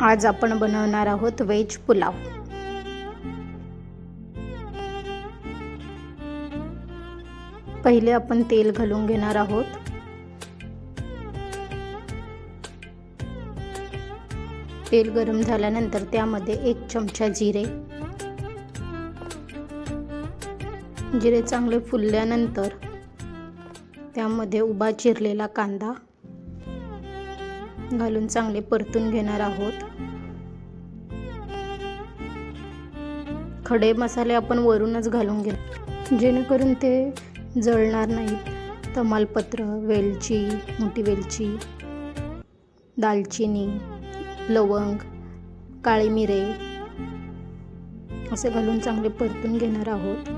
आज आपण बनवणार आहोत व्हेज पुलाव. पहिले आपण तेल घालून घेणार आहोत. तेल गरम झाल्यानंतर त्यामध्ये एक चमचा जिरे. जिरे चांगले फुलल्यानंतर त्यामध्ये उभा चिरलेला कांदा. घालून चांगले परतून घेणार आहोत. खडे मसाले आपण वरूनच घालून घे जेणेकरून ते जळणार नाहीत. तमालपत्र वेलची मोठी वेलची दालचिनी लवंग काळी मिरे असे घालून चांगले परतून घेणार आहोत.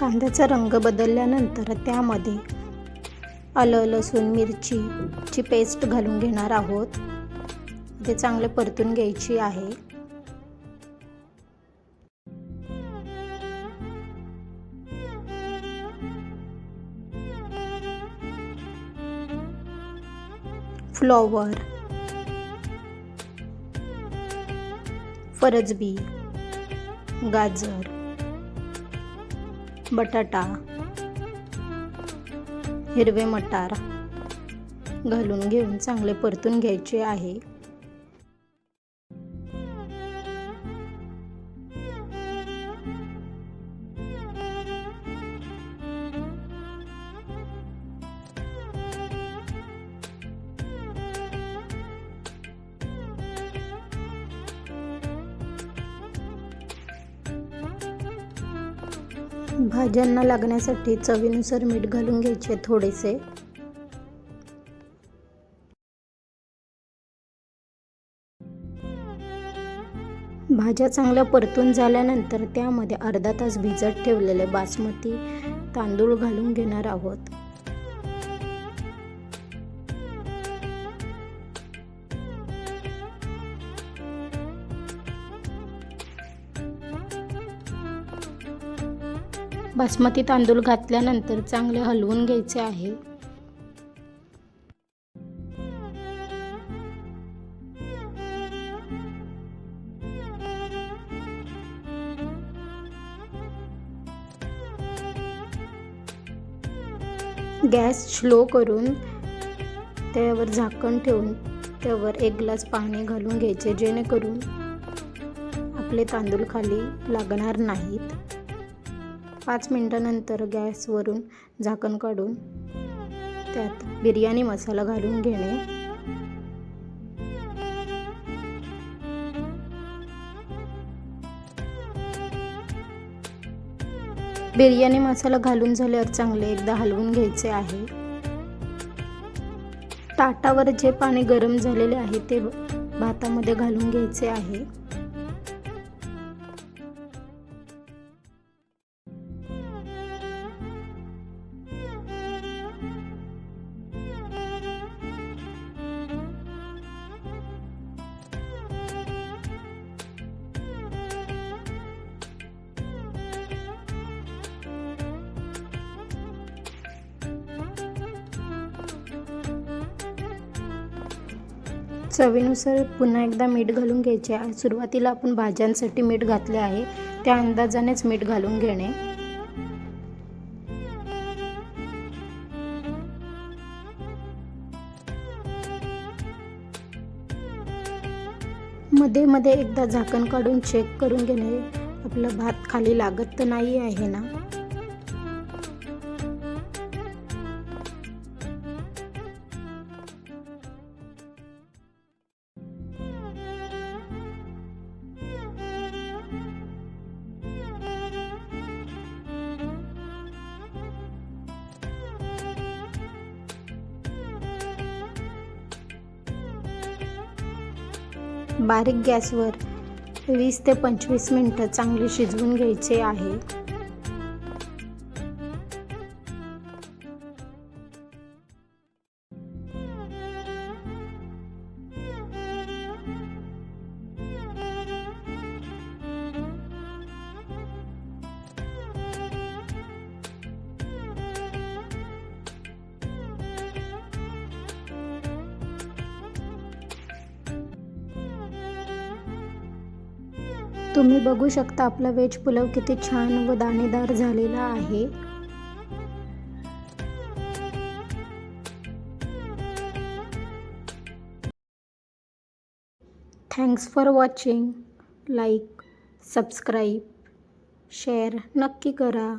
कांद्याचा रंग बदलल्यानंतर त्यामध्ये आलं लसूण मिरचीची पेस्ट घालून घेणार आहोत. ते चांगले परतून घ्यायची आहे. फ्लॉवर फरजबी गाजर बटाटा हिरवे मटार घालून घेऊन चांगले परतून घ्यायचे आहे. भाज्यांना लागण्यासाठी चवीनुसार मीठ घालून घ्यायचे थोडेसे. भाज्या चांगल्या परतून झाल्यानंतर त्यामध्ये अर्धा तास भिजत ठेवलेले बासमती तांदूळ घालून घेणार आहोत. बासमती तांदूळ घातल्यानंतर चांगले हलवून घ्यायचे आहे. गॅस स्लो करून त्यावर झाकण ठेवून त्यावर एक ग्लास पाणी घालून घ्यायचे जेणेकरून आपले तांदूळ खाली लागणार नाहीत. पाच मिनटानंतर गॅसवरून झाकण काढून त्यात बिर्याणी मसाला घालून घेणे. बिर्याणी मसाला घालून झाल्यावर चांगले एकदा हलवून घ्यायचे आहे. ताटावर जे पाणी गरम झालेले आहे ते भातामध्ये घालून घ्यायचे आहे. चवीनुसार पुन्हा एकदा मीठ घालून घ्यायचे आहे. सुरुवातीला आपण भाज्यांसाठी मीठ घातले आहे. त्या अंदाजानेच मीठ घालून घेणे. मध्ये मध्ये एकदा झाकण काढून चेक करून घेणे. आपलं भात खाली लागत तर नाही आहे ना? बारीक गॅसवर वीस ते पंचवीस मिनटं चांगले शिजवून घ्यायचे आहे. तुम्ही बघू शकता आपला वेज पुलाव किती छान व दाणेदार झालेला आहे. Thanks for watching like subscribe share नक्की करा.